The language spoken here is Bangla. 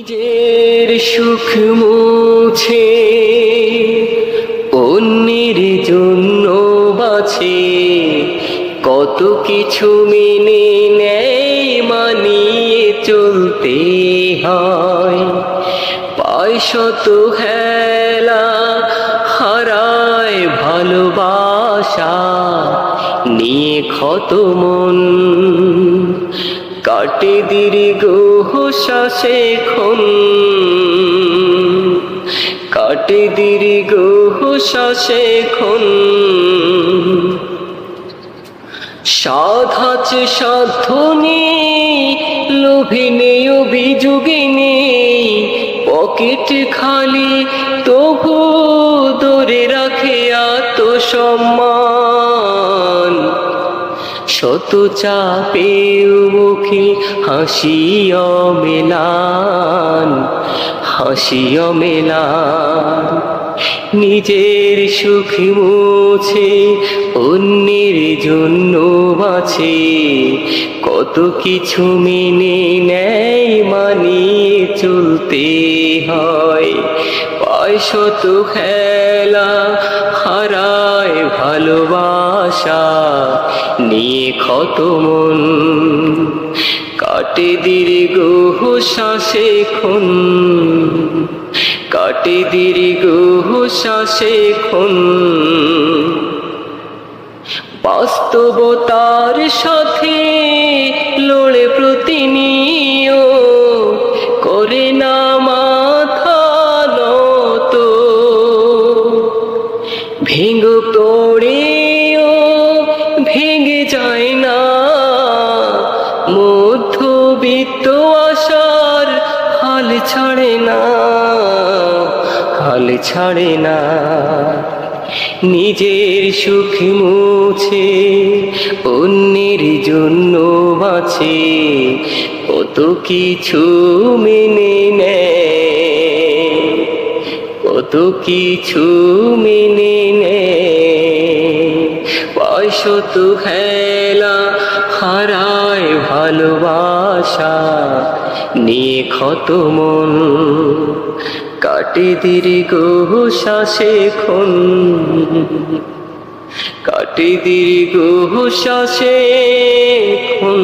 নিজের সুখ মুছে, অন্যের জন্য বাছে কত কিছু মেনে নেয়, মানিয়ে চলতে হয়। পায় শত হেলা হারায় ভালোবাসা, নিয়ে ক্ষত মন। কাটে দীর্ঘ শ্বাসে খন কাটে দীর্ঘ শ্বাসে খন সাধাছে সাধ্য নেই, লোভে অভিযোগে নেই। পকেট খালি, তবু ধরে রাখে আত্মসম্মান। শত চাপে মুখে হাসিও মেলান হাসিও মেলান নিজের সুখ মুছে, অন্যের জন্য বাছে। কত কিছু মেনে নেয় মানিয়ে চলতে হয়। পায় শত খেলা, হারায় ভালোবাসা। নিয়ে ক্ষত মন। কাটে দীর্ঘ শ্বাসে খন কাটে দীর্ঘ শ্বাসে খন বাস্তবতার সাথে লড়ে প্রতিনিয় করে না মাথা নত। ভেঙ পড়েও, ভেঙে মধ্যবিত্ত আসার হাল ছাড়ে না, হাল ছাড়ে না। নিজের সুখ মুছে, অন্যের জন্য বাঁচে, কত কিছু মেনে নেয় কত কিছু মেনে নেয় পায়শত খেলা, হারায় ভালোবাসা, নিয়ে ক্ষত মন। কাটে দীর্ঘ শ্বাসে খন কাটে দীর্ঘ শ্বাসে খন